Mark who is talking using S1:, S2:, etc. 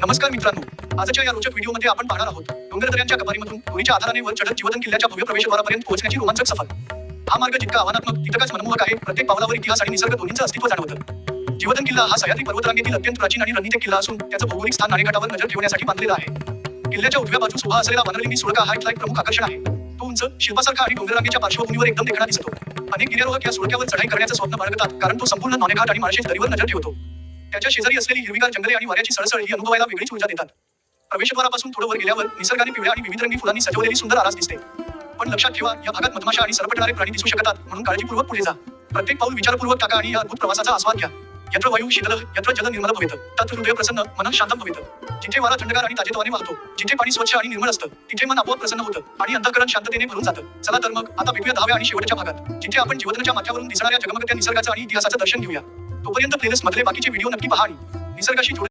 S1: नमस्कार मित्रांनो. आजच्या या रोचक व्हिडिओमध्ये आपण पाहणार आहोत डोंगरदऱ्यांच्या कपारीमधून दोरीच्या आधाराने वर चढत जीवदन किल्ल्याच्या भव्य प्रवेशद्वारापर्यंत पोहोचण्याची रोमांचक सफर. हा मार्ग जितका आव्हानात्मक तितकाच मनमोहक आहे. प्रत्येक पावलावर इतिहास आणि निसर्ग दोन्हीचं अस्तित्व जाणवतं. जीवदन किल्ला हा सह्याद्री पर्वतरांगेतील अत्यंत प्राचीन आणि रणनीतिक किल्ला असून त्याचं भौगोलिक स्थान नाणेघाटावर नजर ठेवण्यासाठी बांधलेला आहे. किल्ल्याच्या उजव्या बाजूस उभा असलेला वनरलिंगी सुळका हा इथला एक प्रमुख आकर्षण आहे. तो उंच शिल्पासारखा आणि डोंगररांगेच्या पार्श्वभूमीवर एकदम देखणा दिसतो. अनेक गिर्यारोहक या सुळक्यावर चढाई करण्याचं स्वप्न बाळगतात कारण तो संपूर्ण नाणेघाट आणि माळशेज दरीवर नजर ठेवतो. त्याच्या शेजारी असलेली हिरवीगार जंगले आणि वाऱ्याची सळसळ ही अनुभवायला वेगळीच ऊर्जा देतात. प्रवेशद्वारापासून थोडं वर गेल्यावर निसर्गाने पिवळ्या आणि विविध रंगी फुलांनी सजवलेली सुंदर आरास दिसते. पण लक्षात ठेवा या भागात मधमाशा आणि सरपटणारे प्राणी दिसू शकतात म्हणून काळजीपूर्वक पुढे जा. प्रत्येक पाऊल विचारपूर्वक टाका आणि या अद्भुत प्रवासाचा आस्वाद घ्या. यत्र वायू शीतल यत्र जल निर्मल भवेत. तत्र हृदय प्रसन्न मन शांत भवेत. जिथे वारा थंडगार आणि ताजेतवाने वाहतो जिथे पाणी स्वच्छ आणि निर्मळ असतं तिथे मन आपोआप प्रसन्न होतं आणि अंतकरण शांततेने भरून जातं. चला तर मग आता भेटूया दहाव्या आणि शेवटच्या भागात जिथे आपण जीवनाच्या माथ्यावरून दिसणाऱ्या जगमगत्या निसर्गाचं आणि इतिहासाचं दर्शन घेऊया. तोपर्यंत प्लेलिस्ट मधले बाकीचे व्हिडिओ नक्की पहा आणि निसर्गाशी थोडे